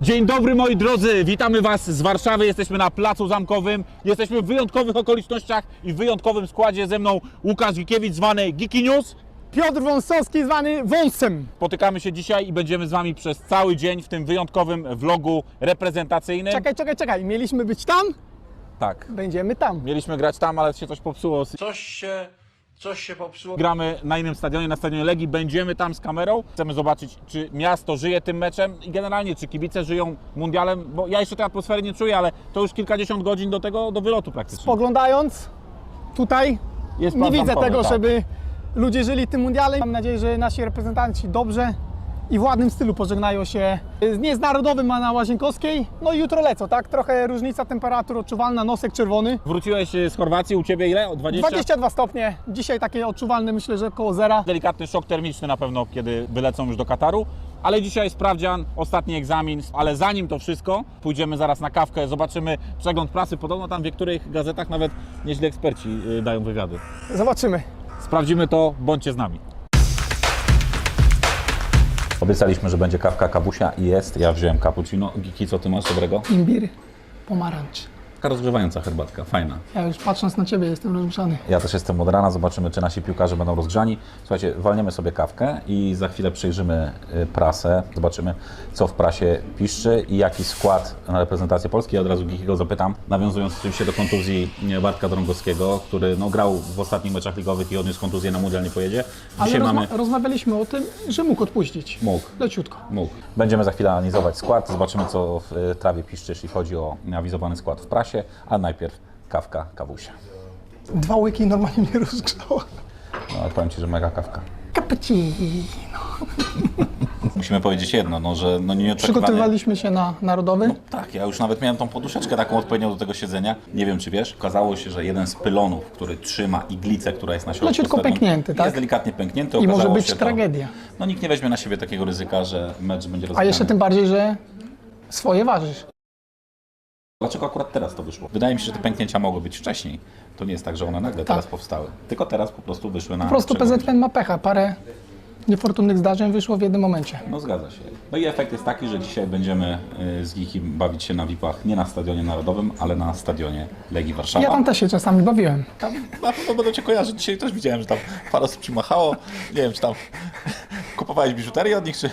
Dzień dobry moi drodzy, witamy Was z Warszawy. Jesteśmy na Placu Zamkowym. Jesteśmy w wyjątkowych okolicznościach i w wyjątkowym składzie. Ze mną Łukasz Gikiewicz, zwany Giki News. Piotr Wąsowski zwany Wąsem. Spotykamy się dzisiaj i będziemy z Wami przez cały dzień w tym wyjątkowym vlogu reprezentacyjnym. Czekaj, czekaj, czekaj. Mieliśmy być tam? Tak. Będziemy tam. Mieliśmy grać tam, ale się coś popsuło. Coś się, coś się popsuło. Gramy na innym stadionie, na stadionie Legii. Będziemy tam z kamerą. Chcemy zobaczyć, czy miasto żyje tym meczem i generalnie, czy kibice żyją mundialem, bo ja jeszcze tej atmosfery nie czuję, ale to już kilkadziesiąt godzin do tego, do wylotu praktycznie. Poglądając tutaj, Jest nie widzę zamkowy, tego, tak. żeby ludzie żyli tym mundialem. Mam nadzieję, że nasi reprezentanci dobrze i w ładnym stylu pożegnają się. Nie z narodowym, a na Łazienkowskiej. No i jutro lecą, tak? Trochę różnica temperatur odczuwalna, nosek czerwony. Wróciłeś z Chorwacji, u Ciebie ile? O 20? 22 stopnie. Dzisiaj takie odczuwalne, myślę, że około zera. Delikatny szok termiczny na pewno, kiedy wylecą już do Kataru. Ale dzisiaj sprawdzian, ostatni egzamin, ale zanim to wszystko, pójdziemy zaraz na kawkę, zobaczymy przegląd prasy. Podobno tam w niektórych gazetach nawet nieźli eksperci y, dają wywiady. Zobaczymy. Sprawdzimy to, bądźcie z nami. Obiecaliśmy, że będzie kawka kawusia i jest. Ja wziąłem cappuccino. Giki, co ty masz dobrego? Imbir, pomarańcz. Taka rozgrzewająca herbatka, fajna. Ja już patrząc na Ciebie jestem rozgrzany. Ja też jestem od rana, zobaczymy, czy nasi piłkarze będą rozgrzani. Słuchajcie, walniemy sobie kawkę i za chwilę przejrzymy y, prasę, zobaczymy, co w prasie piszczy i jaki skład na reprezentację Polski. Ja od razu Gikiego zapytam, nawiązując oczywiście do kontuzji nie, Bartka Drągowskiego, który no, grał w ostatnich meczach ligowych i odniósł kontuzję, na mundial nie pojedzie. Ale Dzisiaj rozma- mamy... rozmawialiśmy o tym, że mógł odpuścić. Mógł. Leciutko. Mógł. Będziemy za chwilę analizować skład, zobaczymy, co w y, trawie piszczy, jeśli chodzi o awizowany skład w prasie, a najpierw kawka, kawusia. Dwa łyki normalnie mnie rozgrzało. No, ale powiem Ci, że mega kawka. Cappuccino. Musimy powiedzieć jedno, no, że no nieoczekiwanie... Przygotowywaliśmy się na narodowy. Tak, ja już nawet miałem tą poduszeczkę taką odpowiednią do tego siedzenia. Nie wiem, czy wiesz, okazało się, że jeden z pylonów, który trzyma iglicę, która jest na środku Leciutko pęknięty, tak? Jest delikatnie pęknięty. I może być się to- tragedia. No nikt nie weźmie na siebie takiego ryzyka, że mecz będzie A rozegrany. jeszcze tym bardziej, że swoje ważysz. Dlaczego akurat teraz to wyszło? Wydaje mi się, że te pęknięcia mogły być wcześniej. To nie jest tak, że one nagle teraz powstały. Tylko teraz po prostu wyszły na... Po prostu. PZPN ma pecha. Parę niefortunnych zdarzeń wyszło w jednym momencie. No zgadza się. No i efekt jest taki, że dzisiaj będziemy y, z Gikim bawić się na VIP-ach nie na Stadionie Narodowym, ale na Stadionie Legii Warszawa. Ja tam też się czasami bawiłem. Tam na pewno będą Cię kojarzyć. Dzisiaj też widziałem, że tam parę osób Ci machało. Nie wiem, czy tam kupowałeś biżuterię od nich, czy...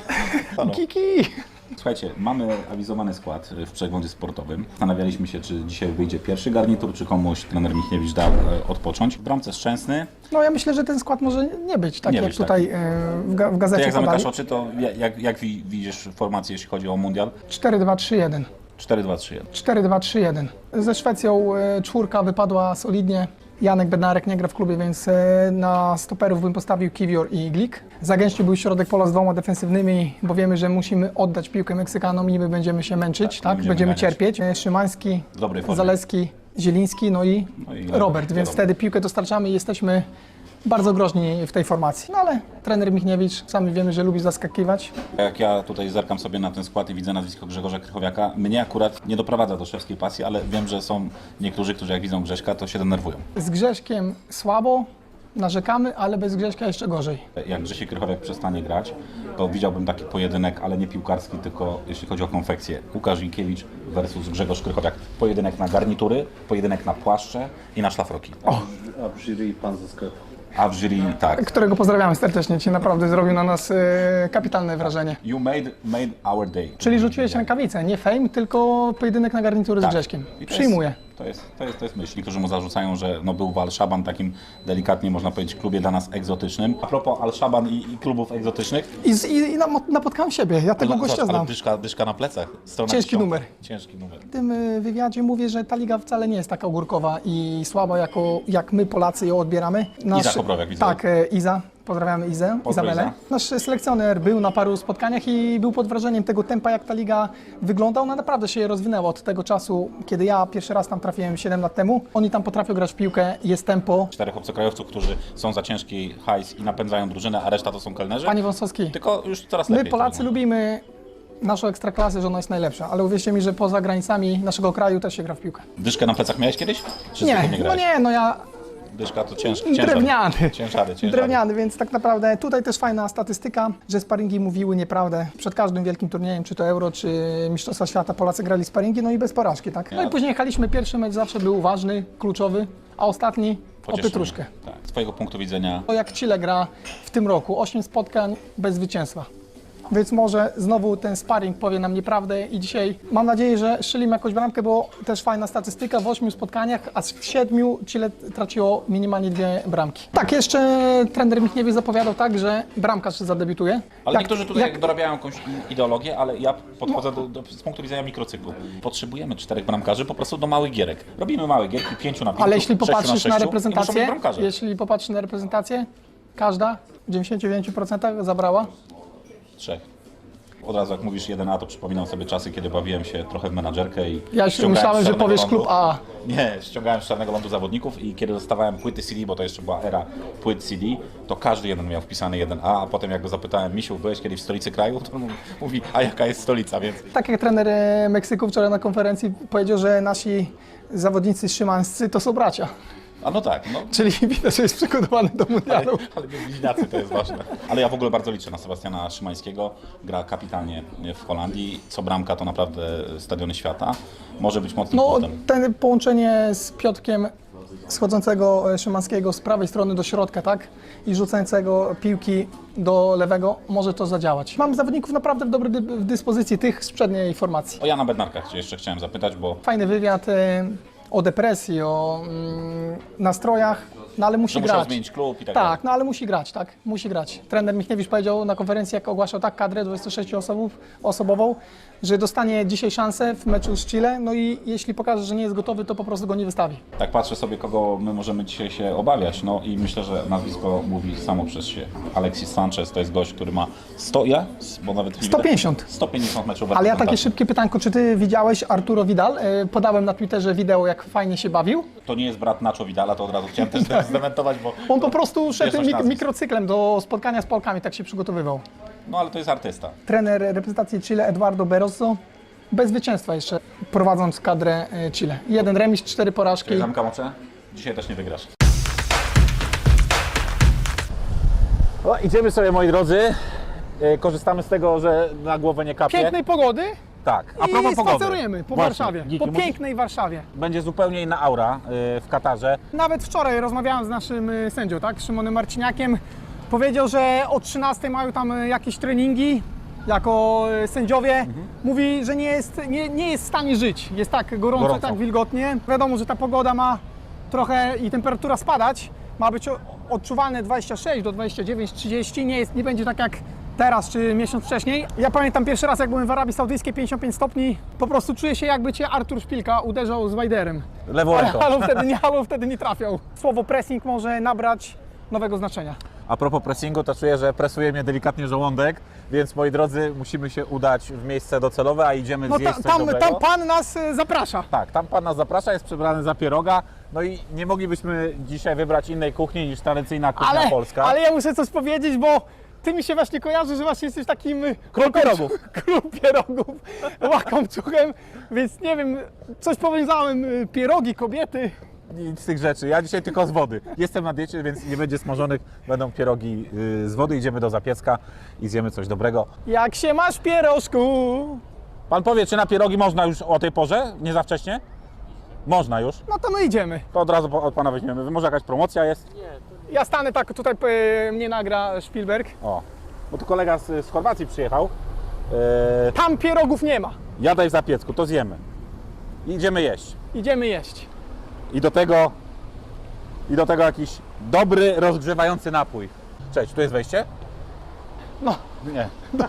Kiki! Słuchajcie, mamy awizowany skład w przeglądzie sportowym. Zastanawialiśmy się, czy dzisiaj wyjdzie pierwszy garnitur, czy komuś trener Michniewicz dał e, odpocząć. W bramce Szczęsny. No ja myślę, że ten skład może nie być tak Nie jak być tutaj e, w, ga- w gazecie jak zamykasz podali. oczy, to jak, jak, jak wi- widzisz formację, jeśli chodzi o mundial? 4-2-3-1. 4-2-3-1. 4-2-3-1. Ze Szwecją e, czwórka wypadła solidnie. Janek Bednarek nie gra w klubie, więc e, na stoperów bym postawił Kiwior i Glik. Zagęściłby środek pola z dwoma defensywnymi, bo wiemy, że musimy oddać piłkę Meksykanom i my będziemy się męczyć, tak? będziemy Będziemy, ganiać. cierpieć. E, Szymański. Zaleski, Zieliński, no i, No i Robert, więc wtedy piłkę dostarczamy i jesteśmy bardzo groźni w tej formacji. No ale trener Michniewicz, sami wiemy, że lubi zaskakiwać. Jak ja tutaj zerkam sobie na ten skład i widzę nazwisko Grzegorza Krychowiaka, mnie akurat nie doprowadza do szewskiej pasji, ale wiem, że są niektórzy, którzy jak widzą Grześka, to się denerwują. Z Grzeszkiem słabo, narzekamy, ale bez Grześka jeszcze gorzej. Jak Grzesiek Krychowiak przestanie grać, to widziałbym taki pojedynek, ale nie piłkarski, tylko jeśli chodzi o konfekcję. Łukasz Wilkiewicz versus Grzegorz Krychowiak. Pojedynek na garnitury, pojedynek na płaszcze i na szlafroki. A w jury pan ze sklepu. A w jury tak. którego pozdrawiamy serdecznie. Ci naprawdę zrobił na nas e, kapitalne wrażenie. You made, made our day. Czyli rzuciłeś rękawicę, nie fame, tylko pojedynek na garnitury z Grześkiem. Tak. I to Przyjmuję. To, jest, to, jest, to jest myśl. Niektórzy mu zarzucają, że no był w Al-Shaban takim delikatnie, można powiedzieć, klubie dla nas egzotycznym. A propos Al-Shaban i, i klubów egzotycznych, I, z, i, i nap- napotkałem siebie, ja tego ale, gościa ale znam. dyszka, dyszka na plecach. Strona Ciężki dziesiąta. numer. Ciężki numer. W tym e, wywiadzie mówię, że ta liga wcale nie jest taka ogórkowa i słaba, jako, jak my Polacy ją odbieramy. Iza Kobrowiak, widzę. Tak, e, Iza. Pozdrawiamy Izę, Izabelę. Iza. Nasz selekcjoner był na paru spotkaniach i był pod wrażeniem tego tempa, jak ta liga wygląda. Ona naprawdę się rozwinęła od tego czasu, kiedy ja pierwszy raz tam trafiłem 7 lat temu. Oni tam potrafią grać w piłkę, jest tempo. Czterech obcokrajowców, którzy są za ciężki hajs i napędzają drużynę, a reszta to są kelnerzy. Panie Wąsowski, Tylko już coraz my lepiej. Polacy to lubimy naszą ekstraklasę, że ona jest najlepsza, ale uwierzcie mi, że poza granicami naszego kraju też się gra w piłkę. Dyszkę na plecach miałeś kiedyś? Czy Nie, zwykle no grałeś? nie, no ja Dyszka to cięż, ciężar. Drewniany. Ciężary, ciężary. Drewniany, więc tak naprawdę tutaj też fajna statystyka, że sparingi mówiły nieprawdę. Przed każdym wielkim turniejem, czy to Euro, czy Mistrzostwa Świata, Polacy grali sparingi, no i bez porażki, tak? No i później jechaliśmy, pierwszy mecz zawsze był ważny, kluczowy, a ostatni o Pocieszenie. pietruszkę. Tak. Z twojego punktu widzenia To jak Chile gra w tym roku, 8 spotkań bez zwycięstwa. Więc może znowu ten sparring powie nam nieprawdę i dzisiaj mam nadzieję, że strzelimy jakąś bramkę, bo też fajna statystyka, w 8 spotkaniach, a w 7 Chile traciło minimalnie dwie bramki. Tak, jeszcze trener Michniewicz zapowiadał tak, że bramkarz zadebiutuje. Ale Jak- niektórzy tutaj jak- dorabiają jakąś ideologię, ale ja podchodzę do, do, z punktu widzenia mikrocyklu. Potrzebujemy czterech bramkarzy po prostu do małych gierek. Robimy małe gierki, pięciu na pięciu, Ale jeśli popatrzysz sześciu, na być reprezentację, jeśli popatrzysz na reprezentację, każda w 99% zabrała. Trzech. Od razu jak mówisz 1A, to przypominam sobie czasy, kiedy bawiłem się trochę w menadżerkę i Ja już ściągałem myślałem, z że Czarnego powiesz klub A. Nie, ściągałem z Czarnego Lądu zawodników i kiedy dostawałem płyty CD, bo to jeszcze była era płyt CD, to każdy jeden miał wpisany 1A, a potem jak go zapytałem, Misiu, byłeś kiedyś w stolicy kraju? To on mówi- mówi, a jaka jest stolica, więc Tak jak trener e, Meksyku wczoraj na konferencji powiedział, że nasi zawodnicy szymańscy to są bracia. A no tak, no. Czyli widać, że jest przygotowany do Ale, mundialu. ale bliźniacy to jest ważne. Ale ja w ogóle bardzo liczę na Sebastiana Szymańskiego. Gra kapitalnie w Holandii. Co bramka to naprawdę stadiony świata. Może być mocnym No, płotem. ten połączenie z Piotkiem schodzącego e, Szymańskiego z prawej strony do środka, tak? I rzucającego piłki do lewego, może to zadziałać. Mam zawodników naprawdę w dobrej dyspozycji, tych z przedniej formacji. O Jana Bednarka jeszcze chciałem zapytać, bo Fajny wywiad e, o depresji, o mm, nastrojach, no ale musi że musiał grać. zmienić klub i tak, dalej. Tak, no ale musi grać, tak? Musi grać. Trener Michniewicz powiedział na konferencji, jak ogłaszał tak kadrę 26 osobów, osobową, że dostanie dzisiaj szansę w meczu z Chile, no i jeśli pokaże, że nie jest gotowy, to po prostu go nie wystawi. Tak patrzę sobie, kogo my możemy dzisiaj się obawiać. No i myślę, że nazwisko mówi samo przez się. Alexis Sanchez to jest gość, który ma 100 ile? Bo nawet nie 150. Widać. 150 meczów Ale ja takie reprezentacji. szybkie pytanko, czy ty widziałeś Arturo Vidal? E, Podałem na Twitterze wideo, jak fajnie się bawił. To nie jest brat Nacho Vidala, to od razu chciałem też zdementować, bo... On po prostu szedł nazwisk. mikrocyklem do spotkania z Polkami, tak się przygotowywał. No ale to jest artysta. Trener reprezentacji Chile Eduardo Beroso, bez zwycięstwa jeszcze, prowadząc kadrę e, Chile. Jeden remis, cztery porażki. Zamka moczę? Dzisiaj też nie wygrasz. No, idziemy sobie, moi drodzy. E, Korzystamy z tego, że na głowę nie kapie. Pięknej pogody Tak. A i propos pogody. spacerujemy po Właśnie, Warszawie, Giki, po musisz- pięknej Warszawie. Będzie zupełnie inna aura e, w Katarze. Nawet wczoraj rozmawiałem z naszym y, sędzią, tak, Szymonem Marciniakiem. Powiedział, że o 13 mają tam y, jakieś treningi jako y, sędziowie. Mówi, że nie jest, nie, nie jest w stanie żyć. Jest tak gorąco, Gorąco. tak wilgotnie. Wiadomo, że ta pogoda ma trochę i temperatura spadać. Ma być o- odczuwalne 26 do 29, 30. Nie, jest, nie będzie tak jak teraz czy miesiąc wcześniej. Ja pamiętam pierwszy raz, jak byłem w Arabii Saudyjskiej, 55 stopni. Po prostu czuję się, jakby cię Artur Szpilka uderzał z wajderem. Lewą Ale ręką. halą wtedy nie, halą wtedy nie trafiał. Słowo pressing może nabrać nowego znaczenia. A propos pressingu, to czuję, że presuje mnie delikatnie żołądek, więc moi drodzy, musimy się udać w miejsce docelowe, a idziemy No zjeść ta, tam, dobrego. tam pan nas y, zaprasza. Tak, tam pan nas zaprasza, jest przebrany za pieroga. No i nie moglibyśmy dzisiaj wybrać innej kuchni niż tradycyjna kuchnia Ale, polska. ale ja muszę coś powiedzieć, bo ty mi się właśnie kojarzy, że właśnie jesteś takim Król pierogów. król pierogów, łakomczuchem, więc nie wiem, coś powiązałem, y, pierogi, kobiety. Nic z tych rzeczy. Ja dzisiaj tylko z wody. Jestem na diecie, więc nie będzie smażonych, będą pierogi y, z wody. Idziemy do Zapiecka i zjemy coś dobrego. Jak się masz pierożku? Pan powie, czy na pierogi można już o tej porze? Nie za wcześnie? Można już. No to my idziemy. To od razu po- od pana weźmiemy. Może jakaś promocja jest? Ja stanę tak, tutaj y, mnie nagra Spielberg. O, bo tu kolega z, z Chorwacji przyjechał. Yy, Tam pierogów nie ma. jadaj w Zapiecku, to zjemy. I Idziemy jeść. Idziemy jeść. I do tego i do tego jakiś dobry, rozgrzewający napój. Cześć, tu jest wejście? No, Nie.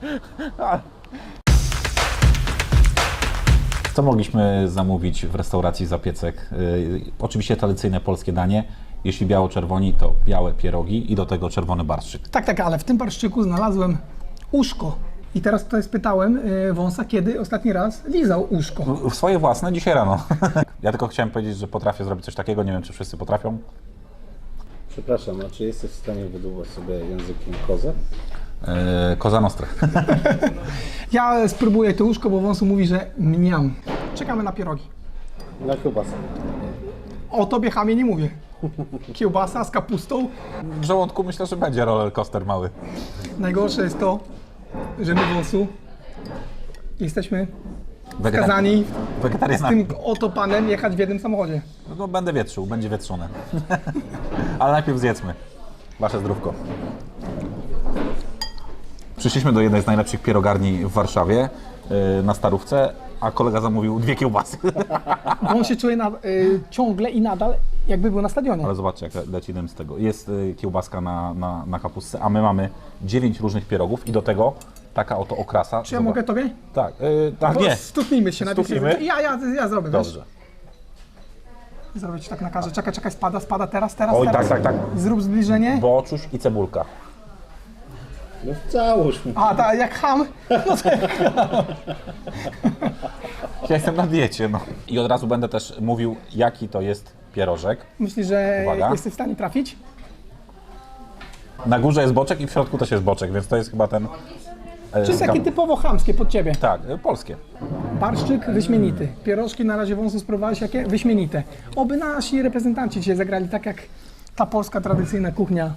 Co mogliśmy zamówić w restauracji Zapiecek? Yy, oczywiście tradycyjne polskie danie. Jeśli biało-czerwoni, to białe pierogi i do tego czerwony barszczyk. Tak, tak, ale w tym barszczyku znalazłem uszko. I teraz tutaj spytałem y, wąsa, kiedy ostatni raz lizał uszko. W swoje własne dzisiaj rano. ja tylko chciałem powiedzieć, że potrafię zrobić coś takiego. Nie wiem, czy wszyscy potrafią. Przepraszam, a czy jesteś w stanie wydłubać sobie językiem kozę? Koza Nostra. Ja spróbuję to uszko, bo wąsu mówi, że mniam. Czekamy na pierogi. Na kiełbasę. O tobie chamie nie mówię. Kiełbasa z kapustą. W żołądku myślę, że będzie roller coaster mały. Najgorsze jest to, że my wąsu jesteśmy Wegeta- skazani z tym oto panem jechać w jednym samochodzie. No to będę wietrzył, będzie wietrzone. Ale najpierw zjedzmy. Wasze zdrówko. Przyszliśmy do jednej z najlepszych pierogarni w Warszawie yy, na Starówce, a kolega zamówił dwie kiełbasy. Bo on się czuje na, y, ciągle i nadal, jakby był na stadionie. Ale zobaczcie, jak leci dym z tego. Jest y, kiełbaska na, na, na kapustce, a my mamy dziewięć różnych pierogów i do tego taka oto okrasa. Czy ja Zobacz. mogę tobie? Tak, yy, tak Bo nie. Stutnijmy się. Stutnijmy? Ja, ja, ja zrobię, wiesz? Dobrze. Zrobię ci tak na karze. Czekaj, czekaj, spada, spada, teraz, teraz, Oj, teraz. tak, tak, Zrób zbliżenie. Boczusz i cebulka. No załóż mu. A, tak, jak ham. No to Ja jestem na diecie, no. I od razu będę też mówił, jaki to jest pierożek. Myślisz, że Uwaga. jesteś w stanie trafić? Na górze jest boczek i w środku też jest boczek, więc to jest chyba ten... e, Czy jest takie skam- typowo chamskie pod ciebie? Tak, e, polskie. Barszczyk wyśmienity. Pierożki na razie wąsu spróbowałeś jakie? Wyśmienite. Oby nasi reprezentanci dzisiaj zagrali tak, jak ta polska tradycyjna kuchnia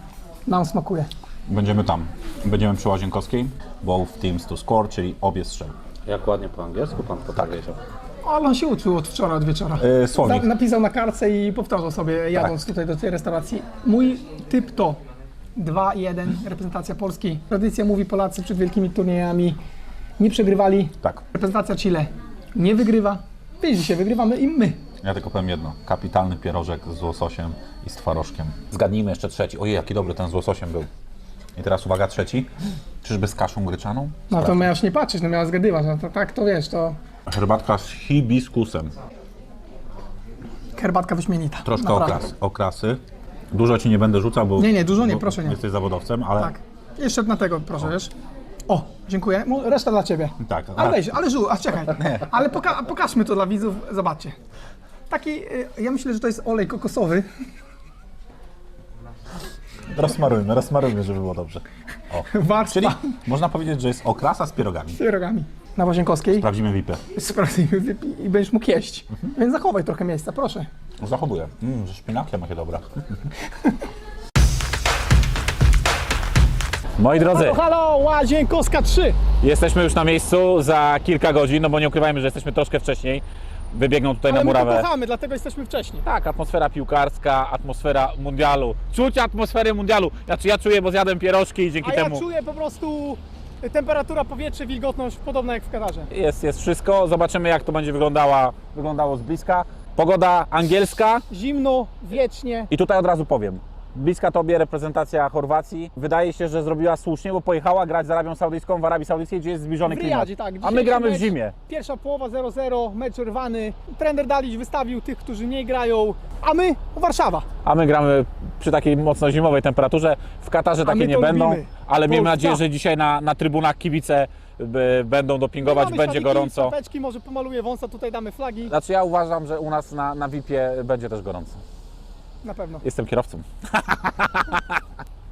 nam smakuje. Będziemy tam. Będziemy przy Łazienkowskiej. Both teams to score, czyli obie strzel. Jak ładnie po angielsku pan to powiedział. Ale on się uczył od wczoraj, od wieczora. Yy, słownik. Napisał na kartce i powtarzał sobie, jadąc tutaj do tej restauracji. Mój typ to 2-1, reprezentacja Polski. Tradycja mówi Polacy przed wielkimi turniejami nie przegrywali. Tak. Reprezentacja Chile nie wygrywa. Wiesz, dzisiaj wygrywamy i my. Ja tylko powiem jedno. Kapitalny pierożek z łososiem i z twarożkiem. Zgadnijmy jeszcze trzeci. Ojej, jaki dobry ten z łososiem był. I teraz uwaga, trzeci. Czyżby z kaszą gryczaną? No to miałeś nie patrzeć, no miałeś zgadywać. No to tak, to wiesz, to Herbatka z hibiskusem. herbatka wyśmienita. Troszkę Naprawdę. okras, okrasy. Dużo ci nie będę rzucał, bo... Nie, nie, dużo nie, bo proszę nie. Jesteś zawodowcem, ale... Tak. Jeszcze na tego, proszę, wiesz. O, dziękuję. Reszta dla ciebie. Tak, Ale a- weź, ale żu, a czekaj. Ale poka- pokażmy to dla widzów, zobaczcie. Taki, y, ja myślę, że to jest olej kokosowy. Rozsmarujmy, rozsmarujmy, żeby było dobrze. O. Warstwa Czyli można powiedzieć, że jest okrasa z pierogami. z pierogami. Na Łazienkowskiej. Sprawdzimy VIPy. Sprawdzimy wypij i będziesz mógł jeść. Więc zachowaj trochę miejsca, proszę. Zachowuję. Mmm, że szpinakiem jakie dobra. Moi drodzy, Halo, halo, Łazienkowska 3. jesteśmy już na miejscu za kilka godzin, no bo nie ukrywajmy, że jesteśmy troszkę wcześniej. Wybiegną tutaj Ale na my to murawę. kochamy, dlatego jesteśmy wcześniej. Tak, atmosfera piłkarska, atmosfera mundialu. Czuć atmosferę mundialu. Znaczy ja czuję, bo zjadłem pierożki i dzięki A ja temu czuję po prostu temperatura powietrza, wilgotność podobna jak w Katarze. jest, jest wszystko. Zobaczymy jak to będzie wyglądała, wyglądało z bliska. Pogoda angielska Zimno, wiecznie. i tutaj od razu powiem. Bliska tobie reprezentacja Chorwacji. Wydaje się, że zrobiła słusznie, bo pojechała grać z Arabią Saudyjską w Arabii Saudyjskiej, gdzie jest zbliżony W klimat. Riyadzie, tak. A my gramy w mecz, zimie. Pierwsza połowa 0-0, mecz rwany. Trener Dalić wystawił tych, którzy nie grają, a my Warszawa. A my gramy przy takiej mocno zimowej temperaturze. W Katarze takie nie będą, lubimy. ale miejmy nadzieję, że dzisiaj na, na trybunach kibice będą dopingować, będzie szaliki, gorąco. Czapeczki, może pomaluję wąsa, tutaj damy flagi. Znaczy ja uważam, że u nas na, na VIP-ie będzie też gorąco. Na pewno. Jestem kierowcą.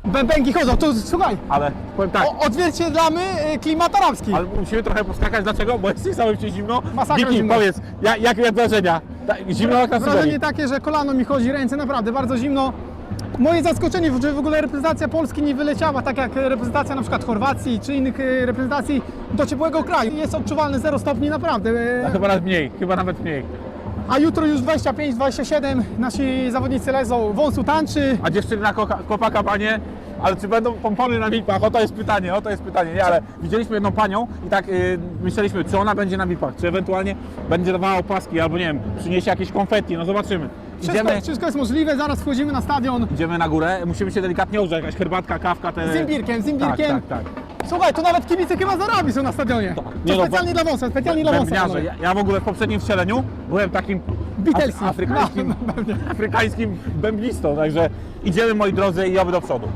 Bębenki chodzą, to słuchaj, Ale powiem tak, o, odzwierciedlamy y, klimat arabski. ale musimy trochę poskakać. Dlaczego? Bo jest samym się zimno. Masakra zimno. powiedz, jak, jakie wrażenia? Tak, zimno jak na Syberii. Wrażenie takie, że kolano mi chodzi, ręce naprawdę bardzo zimno. Moje zaskoczenie, że w ogóle reprezentacja Polski nie wyleciała tak jak reprezentacja na przykład Chorwacji czy innych y, reprezentacji do ciepłego kraju. Jest odczuwalne 0 stopni naprawdę. y, Chyba nawet mniej, chyba nawet mniej. A jutro już 25-27 nasi zawodnicy lezą, wąsu tańczy. A dziewczyny na chłopaka, panie, ale czy będą pompony na VIP-ach? Oto jest pytanie, oto jest pytanie. Nie, ale widzieliśmy jedną panią i tak y, myśleliśmy, czy ona będzie na VIP-ach, czy ewentualnie będzie dawała opaski, albo nie wiem, przyniesie jakieś konfetti, no zobaczymy. Wszystko, Idziemy, wszystko jest możliwe, zaraz wchodzimy na stadion idziemy na górę, musimy się delikatnie ogrzać, jakaś herbatka, kawka, te... z imbirkiem, z imbirkiem. Tak, tak, tak. Słuchaj, tu nawet kibice chyba z Arabii są na stadionie. To Nie no, specjalnie dla wąsa, specjalnie dla wąsa. Bębniarze. Ja, ja w ogóle w poprzednim wcieleniu byłem takim Beatlesy. af- afrykańskim, No, pewnie. afrykańskim bębnistą, także idziemy moi drodzy i oby do przodu.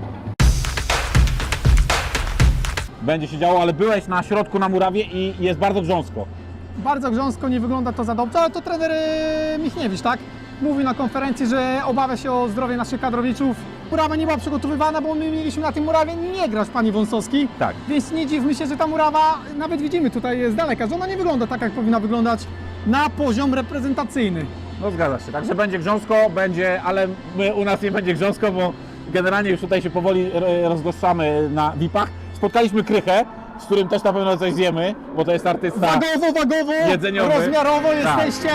Będzie się działo, ale byłeś na środku na murawie i jest bardzo grząsko. Bardzo grząsko, nie wygląda to za dobrze, ale to trener e, Michniewicz, tak? Mówił na konferencji, że obawia się o zdrowie naszych kadrowiczów. Murawa nie była przygotowywana, bo my mieliśmy na tym murawie nie grać, pani Wąsowski. Tak. Więc nie dziwmy się, że ta murawa, nawet widzimy tutaj z daleka, że ona nie wygląda tak, jak powinna wyglądać na poziom reprezentacyjny. No zgadza się, także będzie grząsko, będzie, ale my, u nas nie będzie grząsko, bo generalnie już tutaj się powoli rozgoszczamy na VIP-ach. Spotkaliśmy Krychę, z którym też na pewno coś zjemy, bo to jest artysta. Wagowo, wagowo, Jedzeniowy. rozmiarowo Tak. jesteście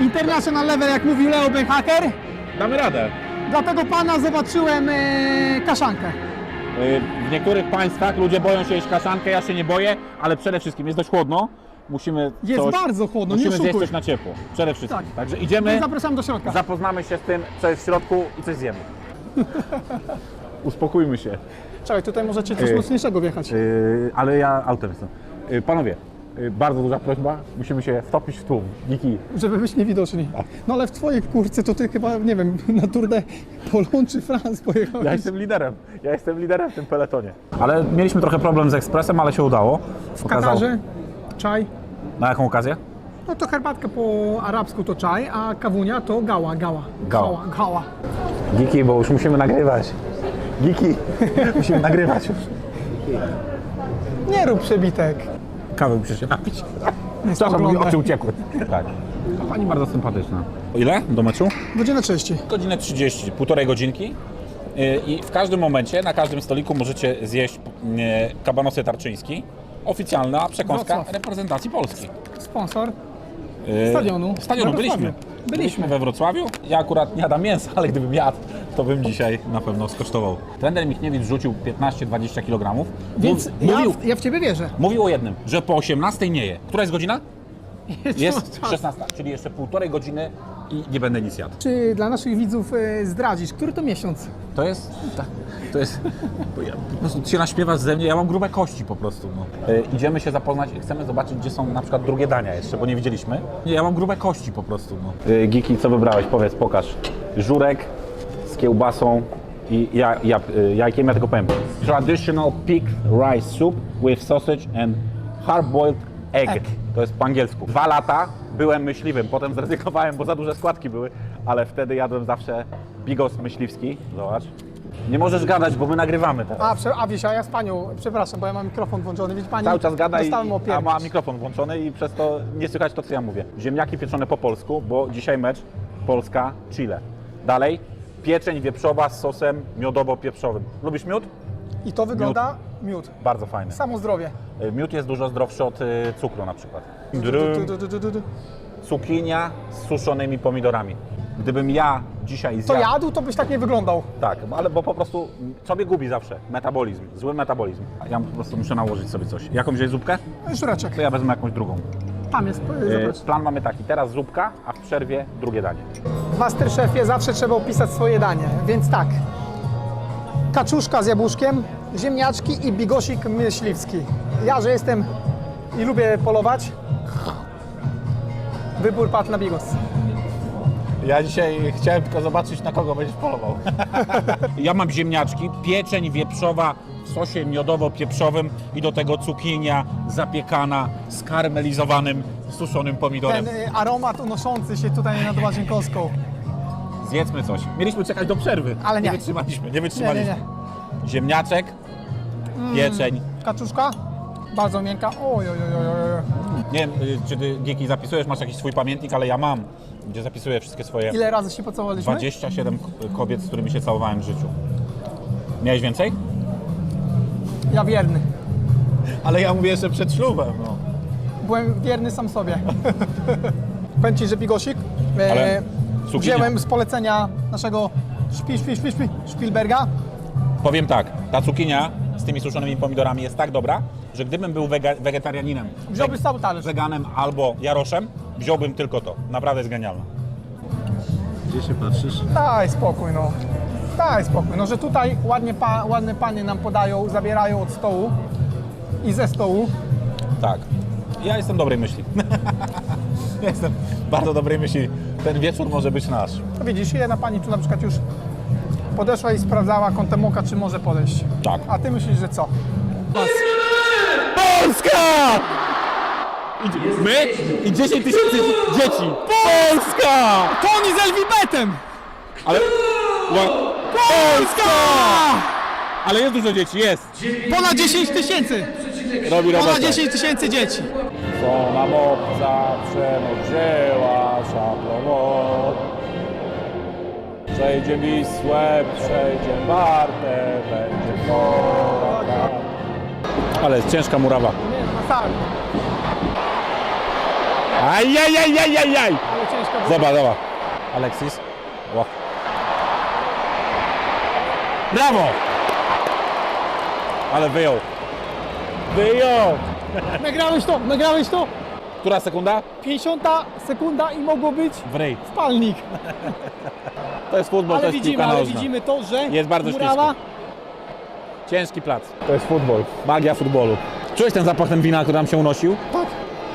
international level, jak mówił Leo Benhaker. Damy radę. Dlatego pana zobaczyłem e, kaszankę. Y, W niektórych państwach ludzie boją się jeść kaszankę, ja się nie boję, ale przede wszystkim jest dość chłodno. Musimy Jest coś, bardzo chłodno, nie musimy zjeść oszukuj. coś na ciepło. Przede wszystkim. Tak. Także My idziemy, zapraszam do środka. zapoznamy się z tym, co jest w środku i coś zjemy. Uspokójmy się. Czekaj, tutaj możecie coś Yy. mocniejszego wjechać. Yy, ale ja autem jestem. Panowie, bardzo duża prośba, musimy się wtopić w tłum. Niki, Żeby być niewidoczni. No ale w twojej kurce to ty chyba, nie wiem, na Tour Polon czy France pojechałeś. ja jestem liderem. Ja jestem liderem w tym peletonie. Ale mieliśmy trochę problem z ekspresem, ale się udało. W Katarze czaj. Na jaką okazję? No to herbatkę po arabsku to czaj, a kawunia to gała, gała. Gała. Gała, gała. Giki, bo już musimy nagrywać. Giki, musimy nagrywać już. Nie rób przebitek. Kawę muszę się napić. Przepraszam, oglądaj. oczy uciekły. Tak. To pani bardzo sympatyczna. O ile do meczu? Godzina 30. Godzinę 30, półtorej godzinki. Yy, I w każdym momencie, na każdym stoliku możecie zjeść yy, kabanosy tarczyński. Oficjalna przekąska Wrocław. reprezentacji Polski. Sponsor. Yy, Stadionu. Stadionu, We byliśmy. Wrocławiu. Byliśmy we Wrocławiu. Ja akurat nie jadam mięsa, ale gdybym jadł, to bym dzisiaj na pewno skosztował. Trener Michniewicz rzucił 15-20 kg. Więc mówił, ja, ja w ciebie wierzę. mówił o jednym, że po 18 nie je. Która jest godzina? Jest czas. 16, czyli jeszcze półtorej godziny i nie będę nic jadł. Czy dla naszych widzów e, zdradzisz, który to miesiąc? To jest, tak, to jest, bo ja po prostu się naśmiewasz ze mnie, ja mam grube kości po prostu. No. E, idziemy się zapoznać i chcemy zobaczyć, gdzie są na przykład drugie dania jeszcze, bo nie widzieliśmy. Nie, ja mam grube kości po prostu. No. Giki, co wybrałeś? Powiedz, pokaż. Żurek kiełbasą i ja, ja, y, jajkiem, ja tylko powiem. Traditional pig rice soup with sausage and hard-boiled egg. Egg. To jest po angielsku. Dwa lata byłem myśliwym, potem zrezygnowałem, bo za duże składki były, ale wtedy jadłem zawsze bigos myśliwski. Zobacz. Nie możesz gadać, bo my nagrywamy teraz. A, prze, a Wisia, ja z panią, przepraszam, bo ja mam mikrofon włączony, więc pani Cały czas gada i, a ma mikrofon włączony i przez to nie słychać to, co ja mówię. Ziemniaki pieczone po polsku, bo dzisiaj mecz Polska-Chile. Dalej, pieczeń wieprzowa z sosem miodowo-pieprzowym. Lubisz miód? I to wygląda miód. Bardzo fajny. Samo zdrowie. Y, Miód jest dużo zdrowszy od y, cukru na przykład. Du, du, du, du, du, du. cukinia z suszonymi pomidorami. Gdybym ja dzisiaj To zjadł... jadł, to byś tak nie wyglądał. Tak, ale bo po prostu sobie gubi zawsze metabolizm, zły metabolizm. Ja po prostu muszę nałożyć sobie coś. Jakąś zupkę? Żureczek. To ja wezmę jakąś drugą. Tam jest, Y. Plan mamy taki, teraz zupka, a w przerwie drugie danie. W Masterchefie zawsze trzeba opisać swoje danie, więc tak. Kaczuszka z jabłuszkiem, ziemniaczki i bigosik myśliwski. Ja, że jestem i lubię polować, wybór padł na bigos. Ja dzisiaj chciałem tylko zobaczyć, na kogo będziesz polował. ja mam ziemniaczki, pieczeń wieprzowa sosie miodowo-pieprzowym i do tego cukinia zapiekana z karmelizowanym, suszonym pomidorem. Ten y, aromat unoszący się tutaj nad Łazienkowską. Zjedzmy coś. Mieliśmy czekać do przerwy. Ale nie. wytrzymaliśmy, nie Nie, wytrzymaliśmy. nie, nie. Ziemniaczek, pieczeń. Kaczuszka, bardzo miękka. Oj, oj, oj, oj, oj. Nie wiem, y, czy ty Giki zapisujesz, masz jakiś swój pamiętnik, ale ja mam, gdzie zapisuję wszystkie swoje Ile razy się pocałowaliśmy? 27 k- kobiet, z którymi się całowałem w życiu. Miałeś więcej? Ja wierny. Ale ja mówię jeszcze przed ślubem. No. Byłem wierny sam sobie. Powiem Ci, że bigosik e, cukinia. wziąłem z polecenia naszego szpi, szpi, szpi, szpi, Spielberga. Powiem tak, ta cukinia z tymi suszonymi pomidorami jest tak dobra, że gdybym był wega- wegetarianinem, Wziąłbyś cały talerz. weganem albo jaroszem, wziąłbym tylko to. Naprawdę jest genialne. Gdzie się patrzysz? Daj spokój, no. Daj spokój. No, że tutaj ładnie pa, ładne panie nam podają, zabierają od stołu i ze stołu. Tak. Ja jestem dobrej myśli. ja jestem bardzo dobrej myśli. Ten wieczór może być nasz. To widzisz, jedna pani tu na przykład już podeszła i sprawdzała kątem oka, czy może podejść. Tak. A ty myślisz, że co? Polska! My i 10 tysięcy dzieci. Polska! Toni z Elwibetem! Ale... Polska! Ale jest dużo dzieci, jest. Ponad 10 tysięcy! Robi Ponad robotę. 10 tysięcy dzieci! Co nam obca przemoc wzięła szablon Przejdzie Wisłę, przejdzie Wartę, będzie Koraka. Ale jest ciężka murawa. Ajajajajajaj! Zobacz, zobacz. Alexis. Ła. Brawo! Ale wyjął. Wyjął! Nagrałeś to, nagrałeś to? Która sekunda? 50 sekunda i mogło być W ryj. To jest futbol, to Ale jest widzimy, piłka ale nożna. widzimy to, że Jest bardzo murawa, Ciężki plac. To jest futbol. Magia futbolu. Czułeś ten zapach ten wina, który nam się unosił? Tak.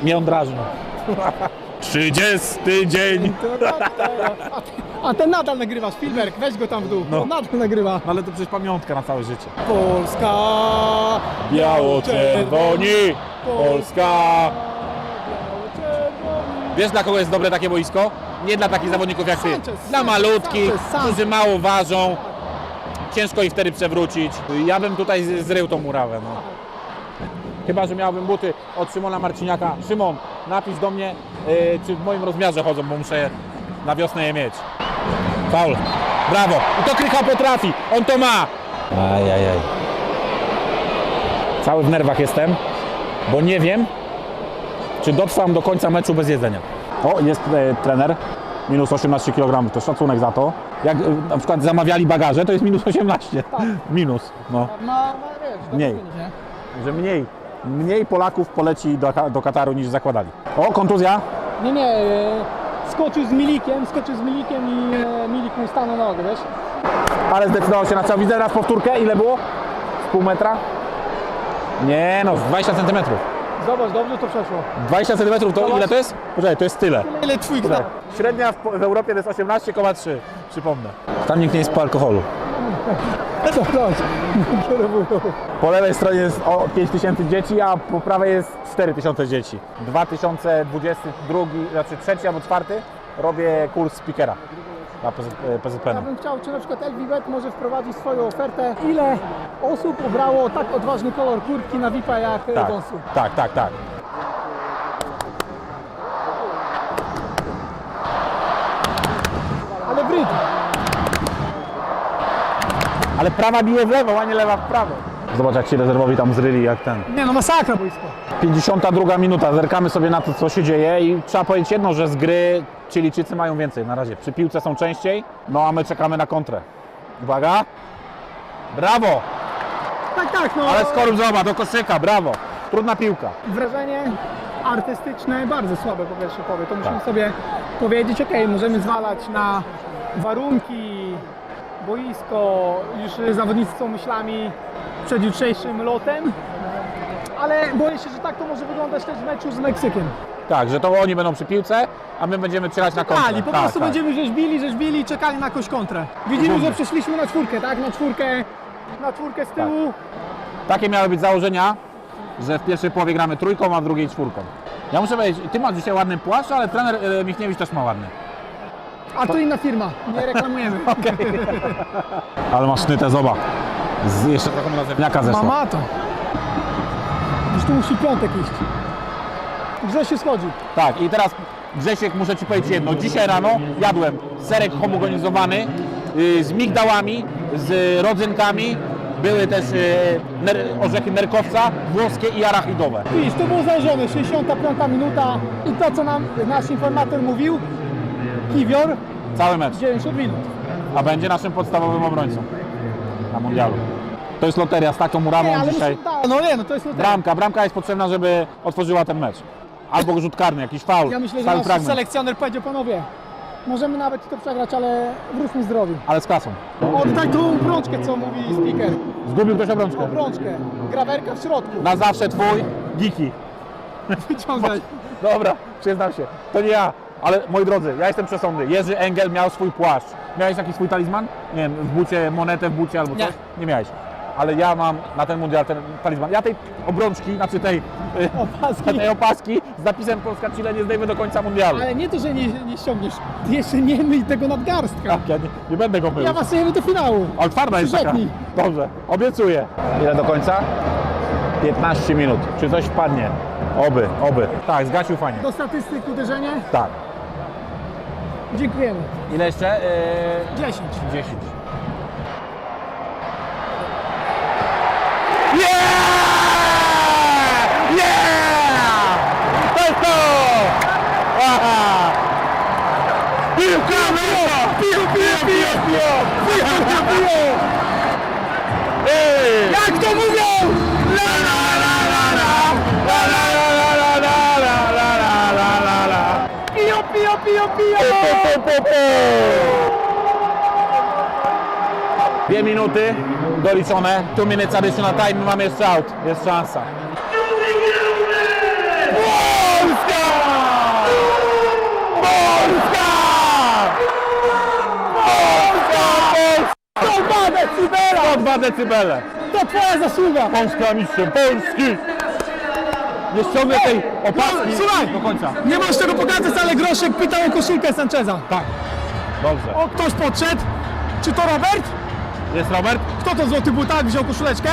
Mnie on drażni. 30 dzień. A ten nadal nagrywa, Spielberg, weź go tam w dół. No. On nadal nagrywa. No ale to przecież pamiątka na całe życie. Polska. Biało-czerwoni, Polska. Wiesz dla kogo jest dobre takie boisko? Nie dla takich zawodników jak ty. Sanchez, Dla malutkich, Sanchez, Sanchez. którzy mało ważą. Ciężko ich wtedy przewrócić. Ja bym tutaj z- zrył tą murawę. No. Chyba, że miałbym buty od Szymona Marciniaka. Szymon, napisz do mnie, yy, czy w moim rozmiarze chodzą, bo muszę je na wiosnę je mieć. Faul. Brawo. I to Krycha potrafi. On to ma. Ajajaj. Cały w nerwach jestem, bo nie wiem, czy dotrwam do końca meczu bez jedzenia. O, jest e, trener. Minus 18 kg, to szacunek za to. Jak e, na przykład zamawiali bagaże, to jest minus 18. Minus, no. Ma, ma, wiesz, Mniej. wynik, nie? Że mniej, mniej Polaków poleci do, do Kataru niż zakładali. O, kontuzja. Nie, nie, e, skoczył z Milikiem, skoczył z Milikiem i e, Milik mu stanął na nogę, wiesz? Ale zdecydował się na co. Widzę raz powtórkę. Ile było? Z pół metra? Nie no, z 20 cm. Zobacz, dobrze to przeszło. 20 cm to ile to jest? Poczekaj, to jest tyle. Ile twój? Średnia w, w Europie to jest 18,3. Przypomnę. Tam nikt nie jest po alkoholu. Co? Kierowują. Po lewej stronie jest o 5 tysięcy dzieci, a po prawej jest 4 tysiące dzieci. 2022, znaczy trzeci albo czwarty robię kurs speakera na PZ, Ja PZPN. bym chciał, czy na przykład LVBet może wprowadzić swoją ofertę. Ile osób ubrało tak odważny kolor kurtki na VIP-a jak Tak, tak. Tak, tak, tak. Ale bryd. Ale prawa bije w lewo, a nie lewa w prawo. Zobacz jak się rezerwowi tam zryli, jak ten. Nie no, masakra boisko. 52 minuta, zerkamy sobie na to, co się dzieje i trzeba powiedzieć jedno, że z gry Chilijczycy mają więcej na razie. Przy piłce są częściej, no a my czekamy na kontrę. Uwaga. Brawo! Tak, tak, no. Ale skorup zobacz, do koszyka, brawo. Trudna piłka. Wrażenie artystyczne bardzo słabe po pierwsze powie. To musimy Tak. sobie powiedzieć, ok, możemy zwalać na warunki, boisko, już zawodnicy są myślami przed jutrzejszym lotem, ale boję się, że tak to może wyglądać też w meczu z Meksykiem. Tak, że to oni będą przy piłce, a my będziemy czekać na kontrę. Czekali, po tak, prostu tak. będziemy rzeźbili, rzeźbili i czekali na jakąś kontrę. Widzimy, że przeszliśmy na czwórkę, tak? Na czwórkę, na czwórkę z tyłu. Takie miały być założenia, że w pierwszej połowie gramy trójką, a w drugiej czwórką. Ja muszę powiedzieć, ty masz dzisiaj ładny płaszcz, ale trener e, Michniewicz też ma ładny. A to inna firma, nie reklamujemy. Ale masz sznytę, zobacz. Z, jeszcze trochę na zemniaka zeszła. Mama to. Już tu musi piątek iść. Grze się schodzi. Tak, i teraz Grzesiek, muszę Ci powiedzieć jedno. Dzisiaj rano jadłem serek homogenizowany y, z migdałami, z rodzynkami. Były też y, ner, orzechy nerkowca, włoskie i arachidowe. Widzisz, to było założone, 65 minuta i to co nam nasz informator mówił, Kiwior, Cały mecz. 90 minut. A będzie naszym podstawowym obrońcą na mundialu. To jest loteria z taką murawą Nie, ale dzisiaj. muszę, no nie, no to jest loteria. Bramka, bramka jest potrzebna, żeby otworzyła ten mecz. Albo rzut karny, jakiś faul, Ja myślę, że faul nasz fragment, selekcjoner powiedział, panowie, możemy nawet to przegrać, ale wróćmy zdrowi. ale z klasą. Oddaj tą brączkę, co mówi speaker. Zgubił ktoś obrączkę. Brączkę, grawerka w środku. Na zawsze twój Giki. Wyciągaj. Dobra, przyznam się, to nie ja. Ale moi drodzy, ja jestem przesądny. Jerzy Engel miał swój płaszcz. Miałeś jakiś swój talizman? Nie wiem, w bucie, monetę w bucie albo Nie. coś? Nie miałeś. Ale ja mam na ten mundial ten talizman. Ja tej obrączki, znaczy tej, Opaski. tej opaski z napisem Polska Chile nie zdejmę do końca mundialu. Ale nie to, że nie, nie ściągniesz, ty jeszcze nie myj tego nadgarstka. Tak, ja nie, nie będę go mył. Ja masujemy do finału. Ale twarda jest taka. Przyrzeknij. Dobrze, obiecuję. Ile do końca? 15 minut. Czy coś wpadnie? Oby, oby. Tak, zgasił fajnie. Do statystyk uderzenie. Tak. Dziękujemy. Ile jeszcze? 10. 10. Yeah! Yeah! To jest to! Aha! Piłka, piłka! Pił, pił, pił, pił! Pił, pił! Jak to mówią? La la la la! La la la la Pijo, pijo. Dwie minuty doliczone. Two minutes additional time. Mamy jeszcze out. Jest szansa. Polska! Polska! Polska! Polska! 102 decybele! 102 decybele! To twoja zasługa! Polska mistrzem Polski! Nie ściągnę tej opaski Słuchaj! do końca. Nie możesz tego pokazać, ale Groszek pytał o koszulkę Sancheza. Tak. Dobrze. O, ktoś podszedł? Czy to Robert? Jest Robert? Kto to w złotych butach wziął koszuleczkę?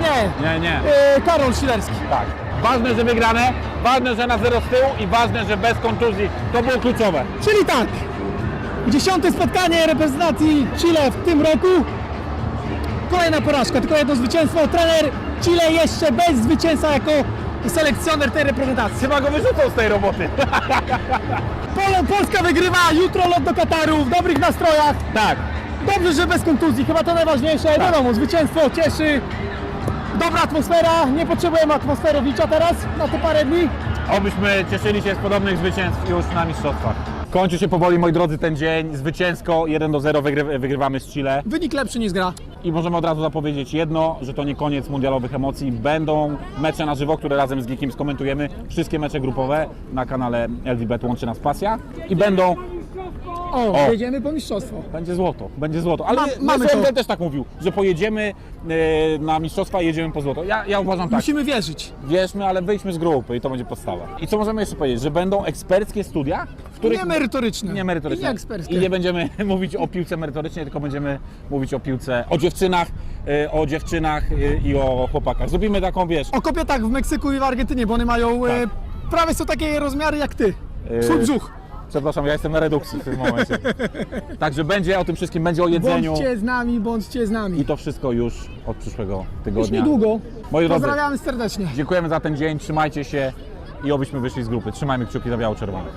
Nie. Nie, nie. Yy, Karol Silerski. Tak. Ważne, że wygrane, ważne, że na zero z tyłu i ważne, że bez kontuzji. To było kluczowe. Czyli tak. Dziesiąte spotkanie reprezentacji Chile w tym roku. Kolejna porażka, tylko jedno zwycięstwo. Trener Chile jeszcze bez zwycięstwa jako selekcjoner tej reprezentacji. Chyba go wyrzucą z tej roboty. Pol- Polska wygrywa, jutro lot do Kataru w dobrych nastrojach. tak. Dobrze, że bez kontuzji, chyba to najważniejsze. Wiadomo, zwycięstwo cieszy. Dobra atmosfera, nie potrzebujemy atmosferowicza teraz na te parę dni. Obyśmy cieszyli się z podobnych zwycięstw już na mistrzostwach. Kończy się powoli, moi drodzy, ten dzień. Zwycięsko 1 do 0 wygry- wygrywamy z Chile. Wynik lepszy niż gra. I możemy od razu zapowiedzieć jedno, że to nie koniec mundialowych emocji. Będą mecze na żywo, które razem z Geekiem skomentujemy. Wszystkie mecze grupowe na kanale LVBet łączy nas pasja. I będą, O, O. jedziemy po mistrzostwo. będzie złoto, będzie złoto. Ale Ma- mamy mamy to. też tak mówił, że pojedziemy e, na mistrzostwa i jedziemy po złoto. Ja, ja uważam tak. Musimy wierzyć. Wierzmy, ale wyjdźmy z grupy i to będzie podstawa. I co możemy jeszcze powiedzieć? Że będą eksperckie studia, w których... Nie merytoryczne. Nie merytoryczne. I nie eksperckie. I nie będziemy mówić o piłce merytorycznej, tylko będziemy mówić o piłce, o dziewczynach, y, o dziewczynach y, i o chłopakach. Zrobimy taką, wiesz, O kobietach w Meksyku i w Argentynie, bo one mają e, prawie są takie rozmiary jak ty. Twój E, brzuch. Przepraszam, ja jestem na redukcji w tym momencie. Także będzie o tym wszystkim, będzie o jedzeniu Bądźcie z nami, bądźcie z nami. i to wszystko już od przyszłego Już tygodnia. niedługo. Moi drodzy, Pozdrawiamy serdecznie. dziękujemy za ten dzień, trzymajcie się i obyśmy wyszli z grupy. Trzymajmy kciuki za biało-czerwone.